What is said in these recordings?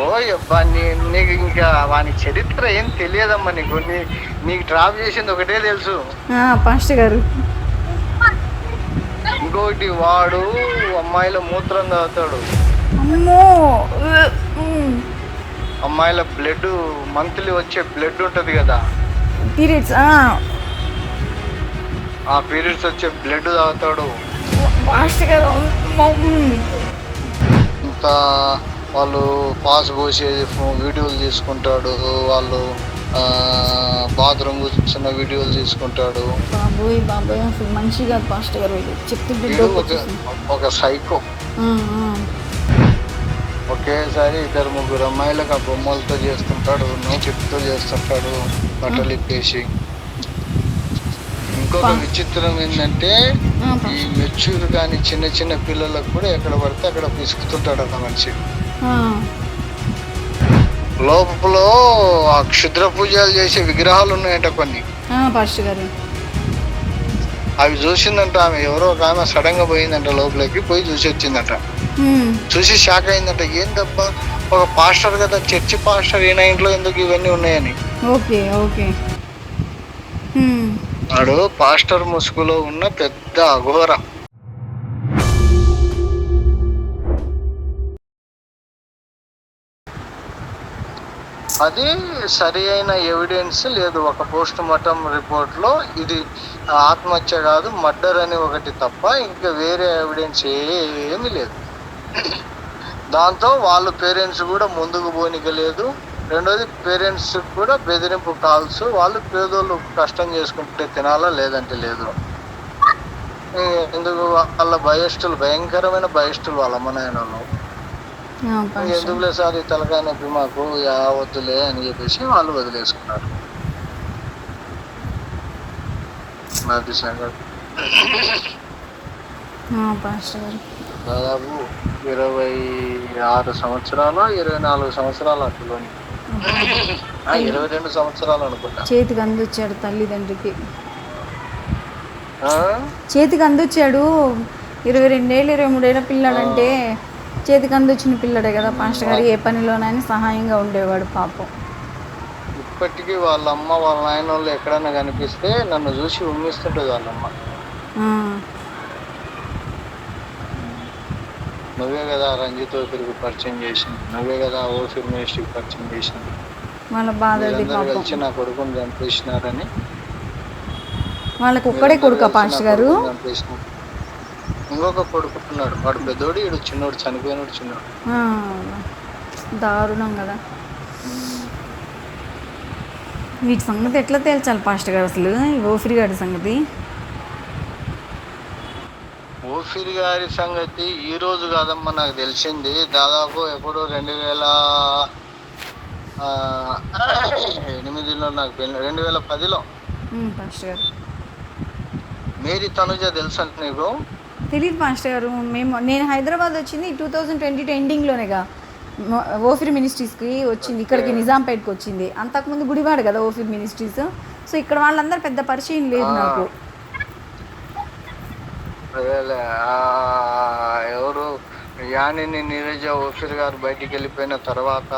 ఓ అబ్బా నీ నీకు ఇంకా వాని చరిత్ర ఏం తెలియదమ్మా నీకు. నీ నీకు డ్రాప్ చేసింది ఒకటే తెలుసు. పాస్టర్ గారు. ఇంకొకటి వాడు అమ్మాయిల మూత్రం తాగుతాడు. అమ్మో. అమ్మాయిల బ్లడ్ మంత్లీ వచ్చే బ్లడ్ ఉంటది కదా. పీరియడ్స్ ఆ. పీరియడ్స్ వచ్చే బ్లడ్ తాగుతాడు. పాస్టర్ గారు. ఇంత వాళ్ళు పాస్ పోసేది వీడియోలు తీసుకుంటాడు వాళ్ళు బాత్రూమ్ కూర్చున్న వీడియోలు తీసుకుంటాడు. బాబోయ్ బాబోయ్ అసలు మనిషి కాదు పాస్టర్ గారు ఇది చెప్తుంటే వీడు డోకు ఒక సైకో. ఒకేసారి ఇద్దరు ముగ్గురు అమ్మాయిలకు ఆ బొమ్మలతో చేస్తుంటాడు నోటితో చేస్తుంటాడు బట్టలు ఇప్పేసి. ఇంకొక విచిత్రం ఏంటంటే ఈ. మెచ్యూర్ కానీ చిన్న చిన్న పిల్లలకు కూడా ఎక్కడ పడితే అక్కడ పిసుకుతుంటాడు అన్న మనిషి. లోపల ఆ క్షుద్ర పూజలు చేసే విగ్రహాలు ఉన్నాయంట కొన్ని. ఆ, పాస్టర్ గారు. అవి చూసిందంట ఆమె ఎవరో ఒక ఆమె సడన్గా పోయిందంట లోపలికి పోయి చూసి వచ్చిందంట. చూసి షాక్ అయిందంట ఏందబ్బా? ఒక పాస్టర్ కదా చర్చి పాస్టర్ ఈయన ఇంట్లో ఎందుకు ఇవన్నీ ఉన్నాయని? Okay okay. వాడు పాస్టర్ ముసుగులో ఉన్న పెద్ద అఘోర. అది సరి అయిన ఎవిడెన్స్ లేదు. ఒక పోస్ట్ మార్టం రిపోర్ట్లో ఇది ఆత్మహత్య కాదు మర్డర్ అని ఒకటి తప్ప ఇంకా వేరే ఎవిడెన్స్ ఏమీ లేదు. దాంతో వాళ్ళ పేరెంట్స్ కూడా ముందుకు పోనికలేదు. రెండోది పేరెంట్స్ కూడా బెదిరింపు కాల్స్ వాళ్ళు పేదోళ్ళు కష్టం చేసుకుంటే తినాలా లేదంటే లేదు. ఎందుకు? వాళ్ళ భయస్థులు భయంకరమైన భయస్థులు వాళ్ళ అమ్మనాయన వాళ్ళు ఎందుకులే సార్ ఈ తలకాయ నొప్పి మాకు? వద్దులే అని చెప్పేసి వాళ్ళు వదిలేసుకున్నారు. అది సంగతి. దాదాపు ఇరవై ఆరు సంవత్సరాలు ఇరవై నాలుగు సంవత్సరాలు అటులోని ఇరవై రెండు సంవత్సరాలు అనుకుంటా. చేతికి అందొచ్చాడు తల్లిదండ్రికి? చేతికి అందొచ్చాడు. ఇరవై రెండేళ్ళు ఇరవై మూడేళ్ళ పిల్లాడంటే చేతికి అందొచ్చిన పిల్లడే కదా పాస్టర్ గారు ఏ పనిలోనైనా సహాయంగా ఉండేవాడు పాపం. ఇప్పటికీ వాళ్ళ అమ్మ వాళ్ళ నాయన వాళ్ళు ఎక్కడైనా కనిపిస్తే నన్ను చూసి ఉమ్మిస్తుంటుంది వాళ్ళమ్మ. నువ్వే కదా రంజిత్ తిరిగి పరిచయం చేసింది నువ్వే కదా ఓఫిర్ మినిస్ట్రీకి పరిచయం చేసింది. వాళ్ళ బాధ కలిసి నా కొడుకుని చంపేసినారని. వాళ్ళకి ఒక్కడే కొడుక పాస్టర్ నా గారు? చంపేసినారు. ఇంకొక కొడుకున్నాడు వాడు పెద్దోడు ఈడు చిన్నోడు చనిపోయినోడు చిన్నోడు. దారుణం కదా. వీటి సంగతి ఎట్లా తేల్చాలి పాస్టర్ గారు అసలు? ఓఫిరి గారి సంగతి? ఓఫిర్ గారి సంగతి ఈ రోజు కాదమ్మా నాకు తెలిసింది. దాదాపు ఎప్పుడు రెండు వేల ఎనిమిదిలో నాకు రెండు వేల పదిలో. మేరీ తనుజ తెలుసా నీకు? తెలియదు పాస్టర్ గారు మేము నేను హైదరాబాద్ వచ్చింది టూ థౌజండ్ ట్వంటీ టూ ఎండింగ్లోనేగా. ఓఫిర్ మినిస్ట్రీస్కి వచ్చింది ఇక్కడికి నిజాంపేట్కి వచ్చింది. అంతకుముందు గుడివాడు కదా ఓఫిర్ మినిస్ట్రీస్. సో ఇక్కడ వాళ్ళందరూ పెద్ద పరిచయం లేదు. నాకు. ఎవరు యానిని నీరజ ఓఫిర్ గారు బయటికి వెళ్ళిపోయిన తర్వాత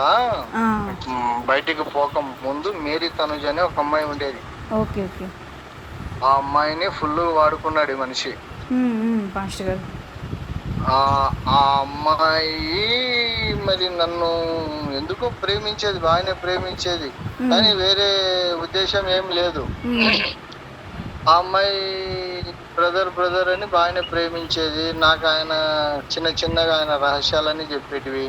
బయటికి పోక ముందు మేరీ తనుజ అనే ఒక అమ్మాయి ఉండేది. Okay okay. ఆ అమ్మాయిని ఫుల్ వాడుకున్నాడు మనిషి. పాస్టర్ గారు. ఆ అమ్మాయి మరి నన్ను ఎందుకో ప్రేమించేది? బాగానే ప్రేమించేది. కానీ వేరే ఉద్దేశం ఏం లేదు. ఆ అమ్మాయి బ్రదర్ బ్రదర్ అని బాగానే ప్రేమించేది. నాకు ఆయన చిన్న చిన్నగా ఆయన రహస్యాలని చెప్పేటివి.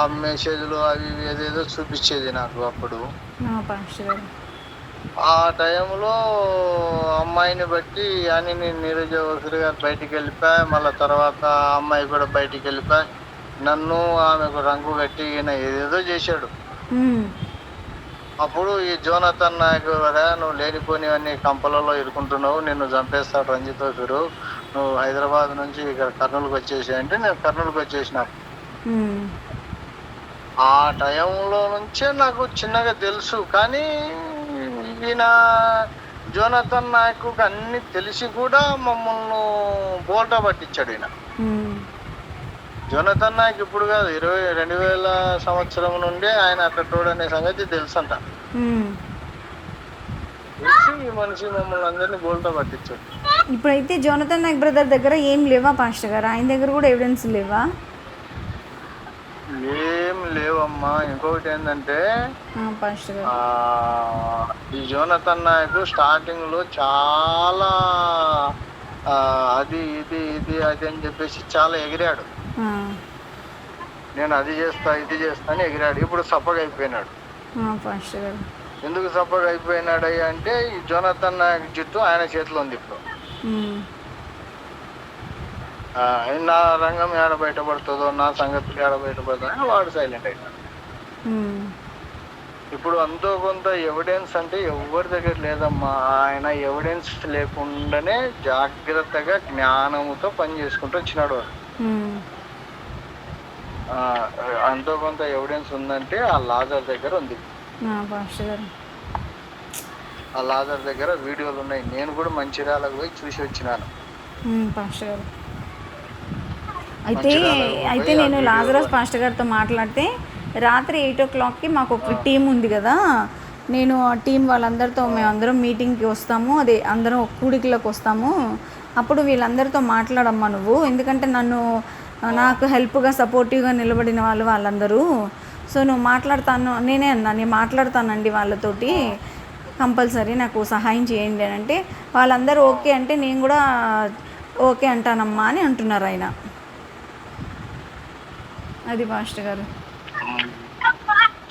ఆ మెసేజ్లు అవి ఏదేదో చూపించేది నాకు అప్పుడు. ఆ, టైంలో అమ్మాయిని బట్టి అని నేను గారు బయటికి వెళ్ళిపోయా మళ్ళీ తర్వాత అమ్మాయి కూడా బయటికి వెళ్ళిపోయా నన్ను ఆమెకు రంగు కట్టి ఈయన ఏదేదో చేశాడు. అప్పుడు ఈ జోనతన్ నాయకు నువ్వు లేనిపోనివన్నీ కంపలలో ఇరుకుంటున్నావు నిన్ను చంపేస్తాడు రంజిత్ వసూరు నువ్వు హైదరాబాద్ నుంచి ఇక్కడ కర్నూలుకి వచ్చేసి అంటే నేను కర్నూలుకి వచ్చేసిన. ఆ టైంలో నుంచే నాకు చిన్నగా తెలుసు. కానీ ఈయన జోనతన్ నాయకు అన్ని తెలిసి కూడా మమ్మల్ని బోల్టా పట్టించాడు ఈయన. జోనతన్ నాకు ఇప్పుడు కాదు ఇరవై రెండు వేల సంవత్సరం నుండి ఆయన అక్కడ అనే సంగతి తెలుసంట. తెలిసి ఈ మనిషి మమ్మల్ని అందరినీ గోల్తో పట్టించాడు. ఇప్పుడైతే జోనతన్ నాయక్ బ్రదర్ దగ్గర ఏం లేవా పాస్టర్ గారు? ఆయన దగ్గర కూడా ఎవిడెన్స్ లేవా? ఏం లేవమ్మా. ఇంకొకటి ఏంటంటే ఈ జోనతన్ నాయకు స్టార్టింగ్లో చాలా ఆ, అది ఇది ఇది అది అని చెప్పేసి చాలా ఎగిరాడు. నేను అది చేస్తా ఇది చేస్తా అని ఎగిరాడు. ఇప్పుడు సప్పగా అయిపోయినాడు. ఎందుకు సప్పగా అయిపోయినాడు అంటే ఈ జోనతన్ నాయక్ జుట్టు ఆయన చేతిలో ఉంది ఇప్పుడు. నా రంగం ఏడ బయటపడుతుందో నా సంగతి ఏడ బయటపడుతుందో వాడు సైలెంట్ అయినాడు. ఇప్పుడు అంతో కొంత ఎవిడెన్స్ అంటే ఎవరి దగ్గర లేదమ్మా. ఆయన ఎవిడెన్స్ లేకుండానే జాగ్రత్తగా జ్ఞానముతో పని చేసుకుంటూ వచ్చినాడు వాడు. అంతో కొంత ఎవిడెన్స్ ఉందంటే ఆ లాజర్ దగ్గర ఉంది. ఆ, లాజర్ దగ్గర వీడియోలు ఉన్నాయి. నేను కూడా మంచిర్యాలకు పోయి చూసి వచ్చినాను. అయితే అయితే నేను లాజరస్ పాస్టర్ గారితో మాట్లాడితే రాత్రి ఎయిట్ ఓ క్లాక్కి మాకు ఒక టీం ఉంది కదా నేను ఆ టీం వాళ్ళందరితో మేము అందరం మీటింగ్కి వస్తాము అదే అందరం ఒక కూడికలోకి వస్తాము. అప్పుడు వీళ్ళందరితో మాట్లాడమ్మా నువ్వు ఎందుకంటే నన్ను నాకు హెల్ప్గా సపోర్టివ్గా నిలబడిన వాళ్ళు వాళ్ళందరూ. సో నువ్వు మాట్లాడతాను నేనే అన్నా నేను మాట్లాడతానండి వాళ్ళతోటి. కంపల్సరీ నాకు సహాయం చేయండి అని అంటే వాళ్ళందరూ ఓకే అంటే నేను కూడా ఓకే అంటానమ్మా అని అంటున్నారు ఆయన. అది మాస్టర్ గారు.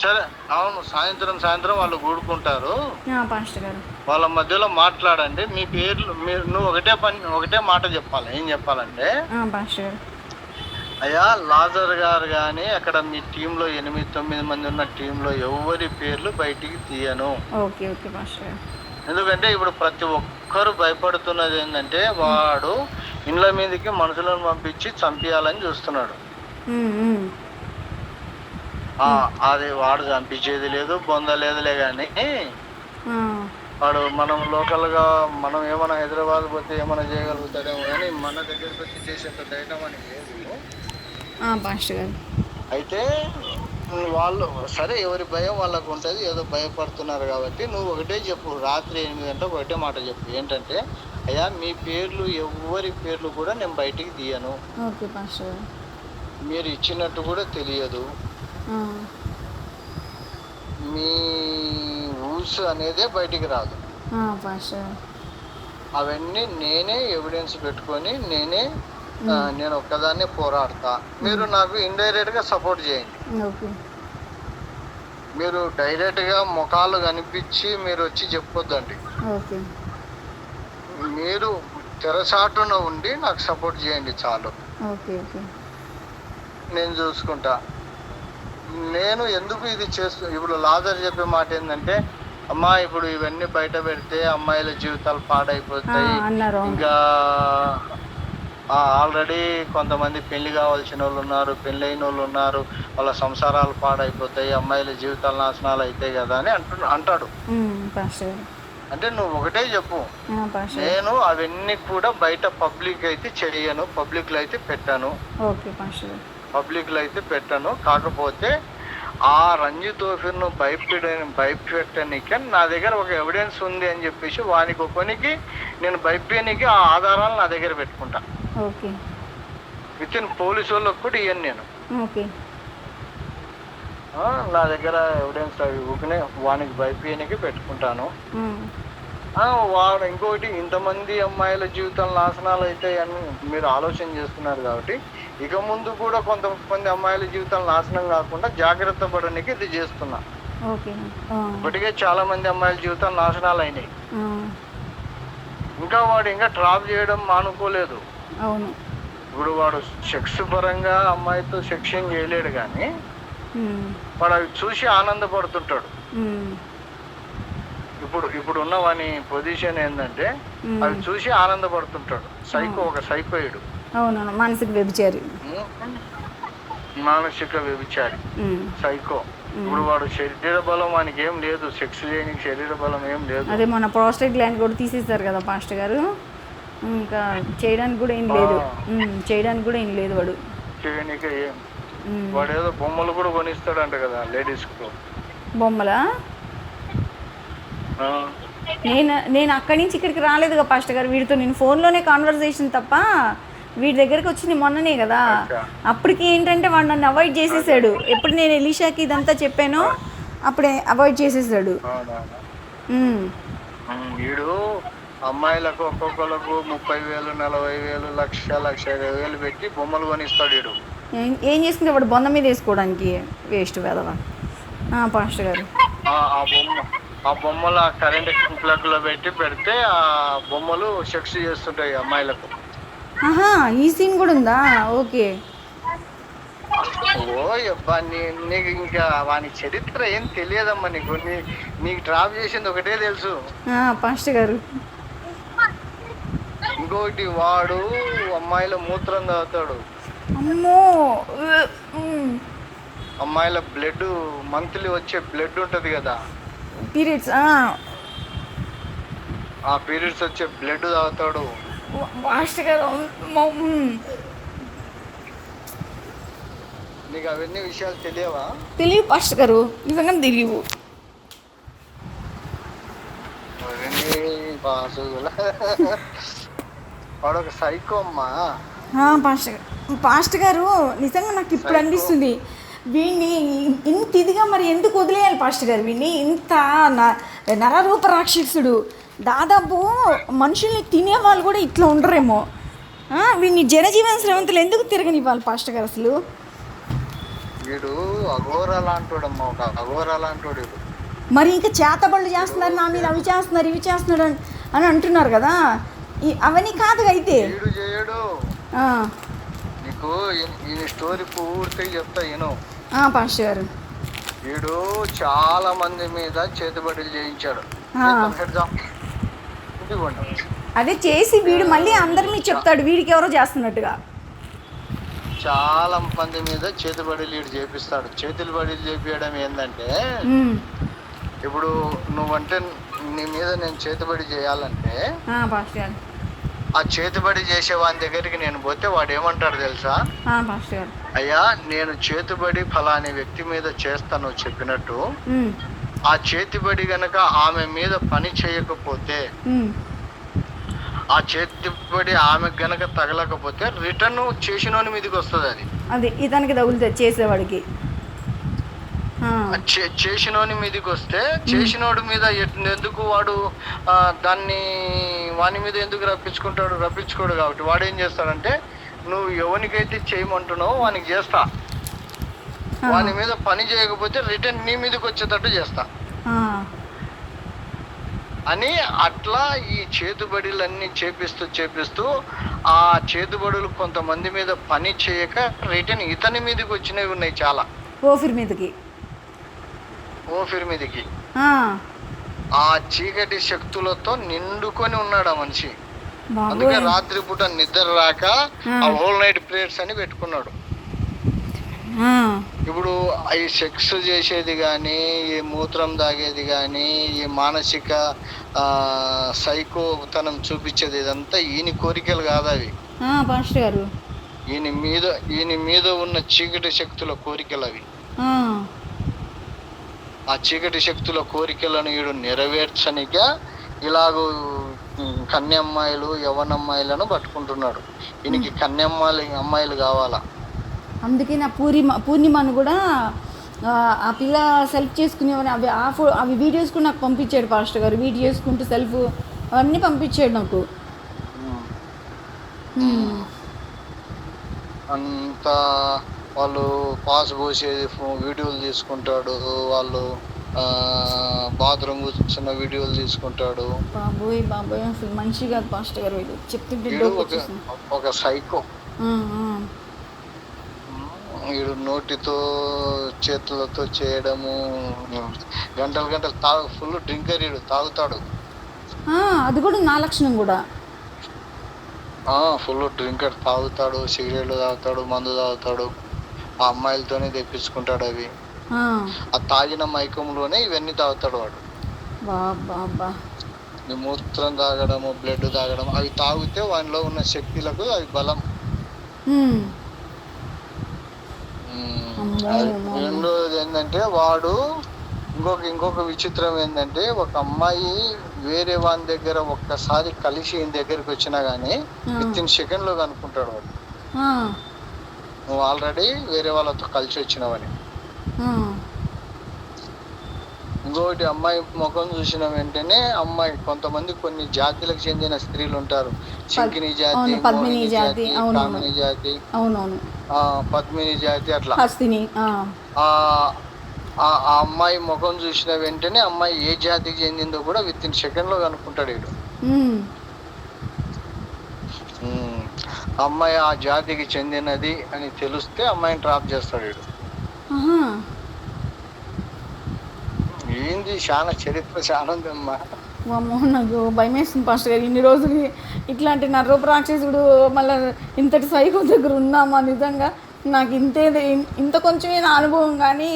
సరే అవును సాయంత్రం సాయంత్రం వాళ్ళు కూడుకుంటారు ఆ, పాస్టర్ గారు. వాళ్ళ మధ్యలో మాట్లాడండి మీ పేర్లు మీరు నువ్వు ఒకటే పని ఒకటే మాట చెప్పాలి. ఏం చెప్పాలంటే ఆ, పాస్టర్ గారు. అయ్యా లాజర్ గారు కానీ అక్కడ మీ టీంలో ఎనిమిది తొమ్మిది మంది ఉన్న టీంలో ఎవరి పేర్లు బయటికి తీయను. ఓకే ఓకే ఎందుకంటే ఇప్పుడు ప్రతి ఒక్కరు భయపడుతున్నది ఏంటంటే వాడు ఇండ్ల మీదకి మనుషులను పంపించి చంపేయాలని చూస్తున్నాడు. అది వాడు చంపించేది లేదు పొందలేదులే కానీ వాడు మనం లోకల్గా మనం ఏమైనా హైదరాబాద్ పోతే ఏమైనా చేయగలుగుతాడేమో కానీ మన దగ్గరికి వచ్చి చేసేంత ధైర్యం మనకి లేదు. అయితే వాళ్ళు సరే ఎవరి భయం వాళ్ళకు ఉంటుంది ఏదో భయపడుతున్నారు కాబట్టి నువ్వు ఒకటే చెప్పు రాత్రి ఎనిమిది గంటలకు ఒకటే మాట చెప్పు. ఏంటంటే అయ్యా మీ పేర్లు ఎవరి పేర్లు కూడా నేను బయటికి తీయను. ఓకే మీరు ఇచ్చినట్టు కూడా తెలియదు. మీ రూల్స్ అనేదే బయటికి రాదు. అవన్నీ నేనే ఎవిడెన్స్ పెట్టుకొని నేనే నేను ఒక్కదాన్నే పోరాడతా. మీరు నాకు ఇండైరెక్ట్గా సపోర్ట్ చేయండి. మీరు డైరెక్ట్గా ముఖాలు కనిపించి మీరు వచ్చి చెప్పొద్దండి. మీరు తెరసాటున ఉండి నాకు సపోర్ట్ చేయండి చాలు. Okay okay. నేను చూసుకుంటా. నేను ఎందుకు ఇది చేస్తూ ఇప్పుడు లాజర్ చెప్పే మాట ఏంటంటే అమ్మా ఇప్పుడు ఇవన్నీ బయట పెడితే అమ్మాయిల జీవితాలు పాడైపోతాయి. ఇంకా ఆల్రెడీ కొంతమంది పెళ్ళి కావాల్సిన వాళ్ళు ఉన్నారు పెళ్ళైన వాళ్ళు ఉన్నారు వాళ్ళ సంసారాలు పాడైపోతాయి అమ్మాయిల జీవితాలు నాశనాలు అవుతాయి కదా అని అంటు అంటాడు. అంటే నువ్వు ఒకటే చెప్పు. నేను అవన్నీ కూడా బయట పబ్లిక్ అయితే చేయను పబ్లిక్లో అయితే పెట్టాను. ఓకే పాస్టర్ గారు పబ్లిక్లో అయితే పెట్టాను. కాకపోతే ఆ రంజిత్ తోఫిర్ను భయపెడ భయపెట్టడానికి నా దగ్గర ఒక ఎవిడెన్స్ ఉంది అని చెప్పేసి వానికి ఒకనికి నేను భయపేనికి ఆ ఆధారాలు నా దగ్గర పెట్టుకుంటా. విత్ ఇన్ పోలీసు వాళ్ళకి కూడా ఇయ్యను నేను. నా దగ్గర ఎవిడెన్స్ అవి ఊకనే వానికి భయపేయనికి పెట్టుకుంటాను. వాడు ఇంకొకటి ఇంతమంది అమ్మాయిల జీవితాలు నాశనాలు అవుతాయి అని మీరు ఆలోచన చేస్తున్నారు కాబట్టి ఇక ముందు కూడా కొంతమంది అమ్మాయిల జీవితాలు నాశనం కాకుండా జాగ్రత్త పడడానికి ఇది చేస్తున్నా. ఇప్పటికే చాలా మంది అమ్మాయిల జీవితాలు నాశనాలు అయినాయి. ఇంకా వాడు ఇంకా ట్రాప్ చేయడం మానుకోలేదు. ఇప్పుడు వాడు సెక్స్ పరంగా అమ్మాయితో సెక్షన్ చేయలేడు కానీ వాడు అవి చూసి ఆనందపడుతుంటాడు. ఇప్పుడు ఇప్పుడు ఉన్న వాని పొజిషన్ ఏంటంటే. అవి చూసి ఆనందపడుతుంటాడు. సైకో ఒక సైకోయుడు. అవునవును మనసుకు వ్యభిచారి. మానసిక వ్యభిచారి. సైకో ఇప్పుడు వాడు శరీర బలం వానికి ఏం లేదు సెక్స్ చేయడానికి శరీర బలం ఏం లేదు. అదే మన ప్రాస్టేట్ గ్లాండ్ కూడా తీసేస్తారు కదా పాస్టర్ గారు. ఇంకా చేయడానికి కూడా ఏం లేదు. చేయడానికి కూడా ఏం లేదు వాడు. చేయనీకే ఏం. వాడు ఏదో బొమ్మలు కూడా కొనిస్తాడంట కదా లేడీస్కు. బొమ్మలా? నేను నేను అక్కడి నుంచి ఇక్కడికి రాలేదుగా పాస్టర్ గారు. వీడితో నేను ఫోన్లోనే కాన్వర్సేషన్ తప్ప వీడి దగ్గరికి వచ్చింది మొన్ననే కదా. అప్పటికి ఏంటంటే వాడు నన్ను అవాయిడ్ చేసేసాడు. ఎప్పుడు నేను ఎలీషాకి ఇదంతా చెప్పానో అప్పుడే అవాయిడ్ చేసేసాడు. వీడు అమ్మాయిలకు ఒక్కొక్కలకు ముప్పై వేలు నలభై వేలు లక్ష లక్ష ఇరవై వేలు పెట్టి బొమ్మలు కొనిస్తాడు వీడు. ఏం- చేసుకుంటే వాడు బొంద మీద వేసుకోవడానికి? వేస్ట్ వేదవా ఆ, పాస్టర్ గారు. ఆ ఆ బొమ్మ ఆ బొమ్మలు ఆ కరెంట్ ప్లగ్లో పెట్టి పెడితే ఆ బొమ్మలు సెక్స్ చేస్తుంటాయి అమ్మాయిలకు. ఆహా ఈ సీన్ కూడా ఉందా? ఓకే. ఓ అబ్బా నీ నీకు ఇంకా వాని చరిత్ర ఏం తెలియదమ్మా నీకు. నీకు డ్రాప్ చేసింది ఒకటే తెలుసు. పాస్టర్ గారు. ఇంకొకటి వాడు అమ్మాయిల మూత్రం తాగుతాడు. అమ్మో. అమ్మాయిల బ్లడ్ మంత్లీ వచ్చే బ్లడ్ ఉంటది కదా. పీరియడ్స్ ఆ పీరియడ్స్ వచ్చే బ్లడ్ తాగుతాడు. పాస్టర్ గారు. నీకు అవన్నీ విషయాలు తెలియవా? తెలియదు పాస్టర్ గారు నిజంగా తెలియవు. అవన్నీ బాసుగుల. వాడు ఒక సైకో అమ్మా. పాస్టర్ గారు. పాస్టర్ గారు నిజంగా నాకు ఇప్పుడు అనిపిస్తుంది. వీడిని ఇంత ఇదిగా మరి ఎందుకు వదిలేయాలి పాస్టర్ గారు? వీడిని ఇంత న- నరరూప రాక్షసుడు. దాదాపు మనుషుల్ని తినేవాళ్ళు కూడా ఇట్లా ఉండరేమో. వీడిని జనజీవన శ్రవంతులు ఎందుకు తిరగనివ్వాలి పాస్టర్ గారు అసలు? వీడు అఘోర లాంటోడమ్మా ఒక అఘోర లాంటోడు వీడు. మరి ఇంకా చేతబడులు చేస్తున్నారు నా మీద అవి చేస్తున్నారు ఇవి చేస్తున్నారు అని- అని అంటున్నారు కదా. అవన్నీ కాదు అయితే. చేయడు. నీకు ఈ- స్టోరీ పూర్తిగా చెప్తా నేను ఆ, పాస్టర్ గారు. వీడు చాలా మంది మీద చేతుబడులు చేయించాడు. అదే చేసి వీడు మళ్ళీ అందరి మీద చెప్తాడు వీడికి ఎవరో చేస్తున్నట్టుగా. చాలా మంది మీద చేతుబడులు వీడు చేపిస్తాడు. చేతులు బడులు చేపించడం ఏంటంటే ఇప్పుడు నువ్వంటే నీ మీద నేను చేతుబడి చేయాలంటే ఆ, చేతుబడి చేసే వాని దగ్గరికి నేను పోతే వాడు ఏమంటాడు తెలుసా? అయ్యా నేను చేతుబడి ఫలాని వ్యక్తి మీద చేస్తాను చెప్పినట్టు ఆ చేతిబడి గనక ఆమె మీద పని చేయకపోతే ఆ చేతిబడి ఆమె గనక తగలకపోతే రిటర్న్ చేసినోని మీదకి వస్తుంది అది. అది ఇతనికి తగులుతుంది చేసేవాడికి. చేసినోని మీదకి వస్తే చేసినోడి మీద ఎందుకు వాడు దాన్ని వాని మీద ఎందుకు రప్పించుకుంటాడు రప్పించుకోడు కాబట్టి వాడు ఏం చేస్తాడంటే నువ్వు ఎవరికైతే చేయమంటున్నావో వానికి చేస్తా. వాని మీద పని చేయకపోతే రిటర్న్ నీ మీదకి వచ్చేటట్టు చేస్తా. అని అట్లా ఈ చేతుబడులన్నీ చేపిస్తూ చేపిస్తూ ఆ చేతుబడులు కొంతమంది మీద పని చేయక రిటర్న్ ఇతని మీదకి వచ్చినవి ఉన్నాయి చాలా. ఓఫిర్ మీదకి. ఓఫిర్ మీదకి. ఆ, చీకటి శక్తులతో నిండుకొని ఉన్నాడు ఆ మనిషి. అందుకే బాబోయ్ రాత్రిపూట నిద్ర రాక ఆ. హోల్ నైట్ ప్రేయర్స్ అని పెట్టుకున్నాడు. ఆ, ఇప్పుడు ఈ సెక్స్ చేసేది కానీ ఈ మూత్రం తాగేది కానీ ఈ మానసిక ఆ, సైకోతనం చూపించేది ఇదంతా ఈయన కోరికలు కాదు అవి. ఆ, పాస్టర్ గారు. ఈయన మీద ఈయన మీద ఉన్న చీకటి శక్తుల కోరికలు అవి. ఆ, చీకటి శక్తుల కోరికలను వీడు నెరవేర్చనిగా ఇలాగూ కన్యమ్మాయిలు యవనమ్మాయిలను పట్టుకుంటున్నాడు. ఈయనకి కన్యమ్మాయిలు అమ్మాయిలు కావాలా? అందుకే నా పూర్ణిమ పూర్ణిమను కూడా ఆ, పిల్ల సెల్ఫ్ చేసుకునేవని అవి ఆ ఫో అవి వీడియోస్ కూడా నాకు పంపించాడు పాస్టర్ గారు. వీడియో చేసుకుంటూ సెల్ఫ్ అవన్నీ పంపించాడు నాకు. అంత వాళ్ళు పాస్ పోసేది వీడియోలు తీసుకుంటాడు. వాళ్ళు బాత్రూమ్ కూర్చున్న వీడియోలు తీసుకుంటాడు. బాబోయ్ బాబోయ్. అసలు మనిషి కాదు పాస్టర్ గారు. చెప్తుంటే ఒక సైకో. వీడు నోటితో చేతులతో చేయడము గంటలు గంటలు తాగు ఫుల్ డ్రింకర్ వీడు తాగుతాడు. అది కూడా నా లక్షణం కూడా. ఫుల్ డ్రింకర్ తాగుతాడు సిగరెట్లు తాగుతాడు మందు తాగుతాడు. ఆ అమ్మాయిలతోనే తెప్పించుకుంటాడు అవి. ఆ, తాగిన మైకంలోనే ఇవన్నీ తాగుతాడు వాడు. మూత్రం తాగడము బ్లడ్ తాగడం అవి తాగితే వానిలో ఉన్న శక్తులకు అవి బలం. రెండోది ఏంటంటే వాడు ఇంకొక ఇంకొక విచిత్రం ఏంటంటే ఒక అమ్మాయి వేరే వాని దగ్గర ఒక్కసారి కలిసి ఈయన దగ్గరికి వచ్చినా గానీ ఆ. విత్ ఇన్ సెకండ్లో కనుక్కుంటాడు వాడు నువ్వు ఆల్రెడీ వేరే వాళ్ళతో కలిసి వచ్చినావని. ఇంకొకటి అమ్మాయి ముఖం చూసిన వెంటనే అమ్మాయి కొంతమంది కొన్ని జాతులకు చెందిన స్త్రీలు ఉంటారు. చింకిని జాతి పద్మిని జాతి. కామిని జాతి. అవునవును. పద్మిని జాతి అట్లా. ఆ, అమ్మాయి ముఖం చూసిన వెంటనే అమ్మాయి ఏ జాతికి చెందిందో కూడా విత్ ఇన్ సెకండ్లో కనుక్కుంటాడు వీడు. అమ్మాయి ఆ జాతికి చెందినది అని తెలిస్తే అమ్మాయిని డ్రాప్ చేస్తాడు వీడు. ఏంది? చాలా చరిత్ర చాలా ఉందమ్మా వామ్మో నాకు భయం వేస్తుంది పాస్టర్ గారు. ఇన్ని రోజులు ఇట్లాంటి నర్రూప రాక్షసుడు మళ్ళీ ఇంతటి సైకో దగ్గర ఉన్నామా నిజంగా? నాకు ఇంతే ఇంత కొంచెమే నా అనుభవం కానీ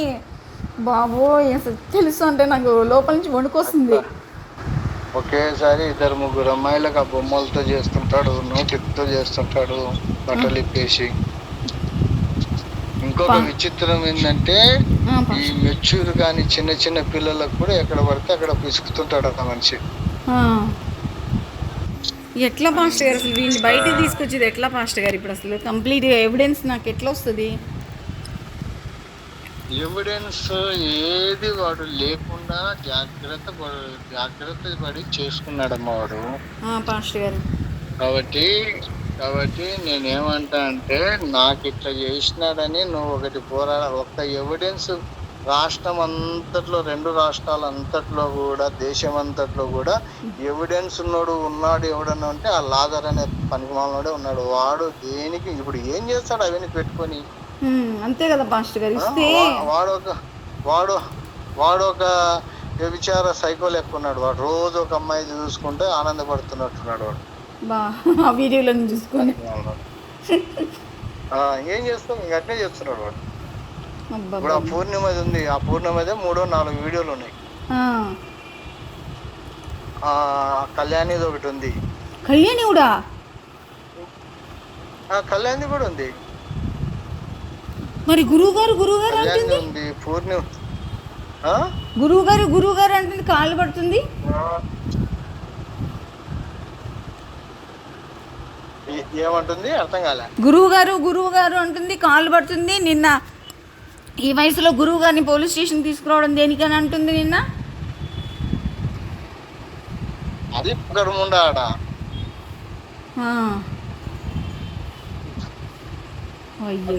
బాబోయ్ అసలు తెలుసు అంటే నాకు లోపల నుంచి వణుకొస్తుంది. ఒకేసారి ఇద్దరు ముగ్గురు అమ్మాయిలకు ఆ బొమ్మలతో చేస్తుంటాడు నోటితో చేస్తుంటాడు బట్టలు ఇప్పేసి ఇంకొక విచిత్రం ఏంటంటే ఈ. మెచ్యూర్ కానీ చిన్న చిన్న పిల్లలకు కూడా ఎక్కడ పడితే అక్కడ పిసుకుతుంటాడు ఆ మనిషి. ఎట్లా పాస్టర్ గారు అసలు వీడిని బయటికి తీసుకొచ్చేది ఎట్లా పాస్టర్ గారు ఇప్పుడు అసలు కంప్లీట్ ఎవిడెన్స్ నాకు ఎట్లా వస్తుంది ఎవిడెన్స్ ఏది వాడు లేకుండా జాగ్రత్త జాగ్రత్త పడి చేసుకున్నాడమ్మా వాడు పాస్టర్ గారు కాబట్టి కాబట్టి నేనేమంటా అంటే నాకు ఇట్లా చేసినాడని నువ్వు ఒకటి పోరాడ ఒక్క ఎవిడెన్స్ రాష్ట్రం అంతట్లో రెండు రాష్ట్రాల అంతట్లో కూడా దేశం అంతట్లో కూడా ఎవిడెన్స్ ఉన్నోడు ఉన్నాడు ఎవడన్నా అంటే ఆ లాదర్ అనే పనికిమాలనోడే ఉన్నాడు. వాడు దేనికి ఇప్పుడు ఏం చేస్తాడు అవన్నీ పెట్టుకొని? అంతే కదా పాస్టర్ గారు. వాడు ఒక వాడు వాడు ఒక వ్యభిచార సైకో లెక్క ఉన్నాడు. వాడు రోజు ఒక అమ్మాయి చూసుకుంటే ఆనందపడుతున్నట్టున్నాడు వాడు. బా ఆ వీడియోలను చూసుకొని. ఏం చేస్తాం అట్నే చేస్తున్నాడు వాడు. ఇప్పుడు ఆ పూర్ణిమది ఉంది. ఆ పూర్ణిమదే మూడో నాలుగు వీడియోలు ఉన్నాయి. కళ్యాణిది ఒకటి ఉంది. కళ్యాణి కూడా కళ్యాణి కూడా ఉంది. మరి గురువు గారు గురువు గారు అంటుంది? పూర్ణిమ? గురువు గారు గురువు గారు అంటుంది కాళ్ళు పడుతుంది? ఏమంటుంది? అర్థం కాలే. గురువు గారు గురువు గారు అంటుంది కాళ్ళు పడుతుంది నిన్న. ఈ వయసులో గురువు గారిని పోలీస్ స్టేషన్ తీసుకురావడం దేనికని అంటుంది నిన్న? అది. అయ్యో.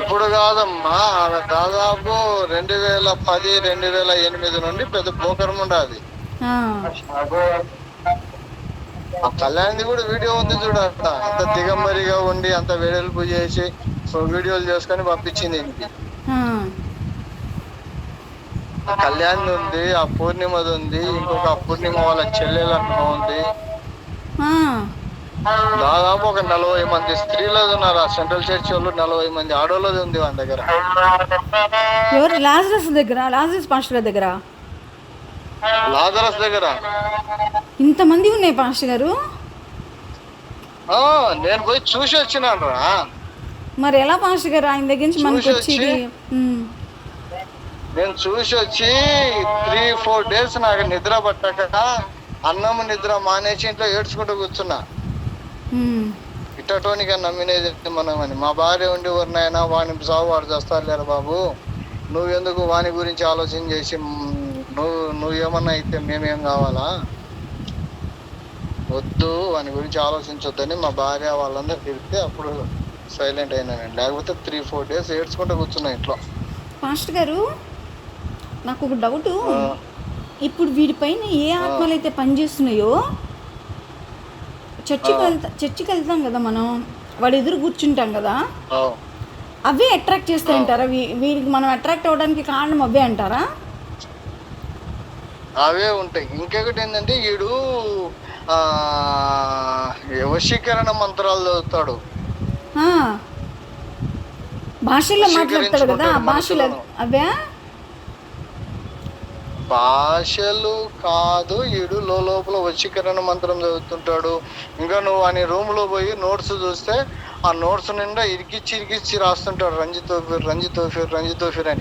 ఇప్పుడు కాదమ్మా ఆమె దాదాపు రెండు వేల పది రెండు వేల ఎనిమిది నుండి పెద్ద ఆ. ఆ కళ్యాణ్ది కూడా వీడియో ఉంది చూడ అక్కడ అంత దిగంబరిగా ఉండి అంత వెడల్పు చేసి సో వీడియోలు చేసుకొని పంపించింది. ఇంటికి కళ్యాణ్ ఉంది ఆ పూర్ణిమది ఉంది ఇంకొక ఆ పూర్ణిమ వాళ్ళ చెల్లెలన్న ఉంది. దాదాపు ఒక నలభై మంది స్త్రీలది ఉన్నారు. ఆ సెంట్రల్ చర్చ్ వాళ్ళు నలభై మంది ఆడోళ్ళది ఉంది వాళ్ళ దగ్గర. ఎవరు? లాజరస్ దగ్గర? లాజరస్ పాస్టర్ గారి దగ్గర? లాజరస్ దగ్గర. ఇంతమంది ఉన్నాయి పాస్టర్ గారు? నేను పోయి చూసి వచ్చినాను రా. మరి ఎలా పాస్టర్ గారు? ఆయన దగ్గర నుంచి మనకు వచ్చేది. నేను చూసి వచ్చి త్రీ ఫోర్ డేస్ నాకు నిద్ర పట్టక అన్నం నిద్ర మానేసి ఇంట్లో ఏడ్చుకుంటూ కూర్చున్నా. ఇట్టటోనిగా నమ్మినేది మనం అని మా భార్య ఉండి ఎవరినైనా వాని సాగు వాడు చేస్తారు లేరు బాబు? నువ్వెందుకు వాని గురించి ఆలోచన చేసి మ్, నువ్వు నువ్వు ఏమన్నా అయితే మేమేం కావాలా? వద్దు వాని గురించి ఆలోచించొద్దని మా భార్య వాళ్ళందరూ తిరిగితే అప్పుడు సైలెంట్ అయినానండి. లేకపోతే త్రీ ఫోర్ డేస్ ఏడ్చుకుంటూ కూర్చున్నా ఇంట్లో. పాస్టర్ గారు నాకు ఒక డౌట్. ఇప్పుడు వీడిపైన ఏ ఆత్మలు అయితే పనిచేస్తున్నాయో చర్చికి. వెళ్తా చర్చికి వెళ్తాం కదా మనం. వాడు ఎదురు కూర్చుంటాం కదా. అవే అట్రాక్ట్ చేస్తాయంటారా? వీ వీరికి మనం అట్రాక్ట్ అవ్వడానికి కారణం అవే అంటారా? అవే ఉంటాయి. ఇంకొకటి ఏంటంటే వీడు ఆ వశీకరణ మంత్రాలు చదువుతాడు. ఆ. భాషల్లో మాట్లాడతాడు కదా భాషలు అవే? భాషలు కాదు వీడు లోపల వశీకరణ మంత్రం చదువుతుంటాడు. ఇంకా నువ్వు అని రూమ్లో పోయి నోట్స్ చూస్తే ఆ నోట్స్ నిండా ఇరికిచ్చి ఇరికిచ్చి రాస్తుంటాడు రంజిత్ తోఫీర్ రంజిత్ తోఫీర్ రంజిత్ తోఫీర్ అని.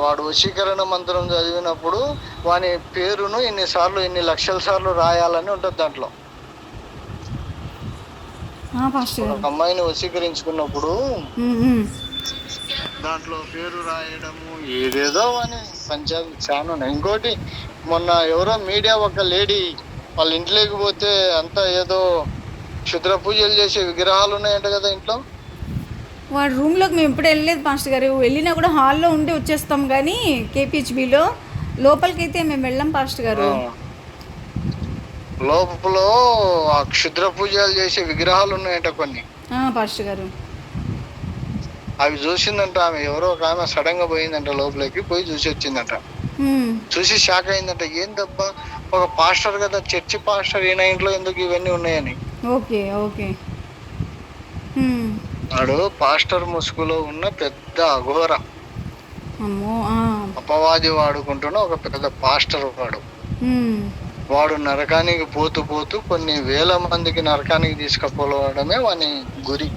వాడు వశీకరణ మంత్రం చదివినప్పుడు వాని పేరును ఇన్ని సార్లు ఇన్ని లక్షల సార్లు రాయాలని ఉంటుంది దాంట్లో. ఒక అమ్మాయిని వశీకరించుకున్నప్పుడు. దాంట్లో పేరు రాయడము ఏదేదో అని పంచాయతీ చాలా ఉన్నాయి ఇంకోటి మొన్న ఎవరో మీడియా ఒక లేడీ వాళ్ళ ఇంట్లోకి పోతే అంతా ఏదో క్షుద్ర పూజలు చేసే విగ్రహాలు ఉన్నాయంట కదా ఇంట్లో. వాడి రూమ్లోకి మేము ఎప్పుడు వెళ్ళలేదు పాస్టర్ గారు. వెళ్ళినా కూడా హాల్లో ఉండి వచ్చేస్తాం కానీ కేపిహెచ్బిలో. లోపలికి అయితే మేము వెళ్ళాం పాస్టర్ గారు. లోపల ఆ క్షుద్ర పూజలు చేసే విగ్రహాలు ఉన్నాయంట కొన్ని. పాస్టర్ గారు. అవి చూసిందంట ఆమె ఎవరో ఒక ఆమె సడన్గా పోయిందంట లోపలికి పోయి చూసి వచ్చిందంట. చూసి షాక్ అయిందంట ఏందబ్బా ఒక పాస్టర్ కదా చర్చి పాస్టర్ ఈయన ఇంట్లో ఎందుకు ఇవన్నీ ఉన్నాయని? Okay okay. వాడు పాస్టర్ ముసుగులో ఉన్న పెద్ద అఘోర. అపవాది వాడుకుంటున్న ఒక పెద్ద పాస్టర్ వాడు. వాడు నరకానికి పోతూ పోతూ కొన్ని వేల మందికి నరకానికి తీసుకుపోవడమే వాని గురి.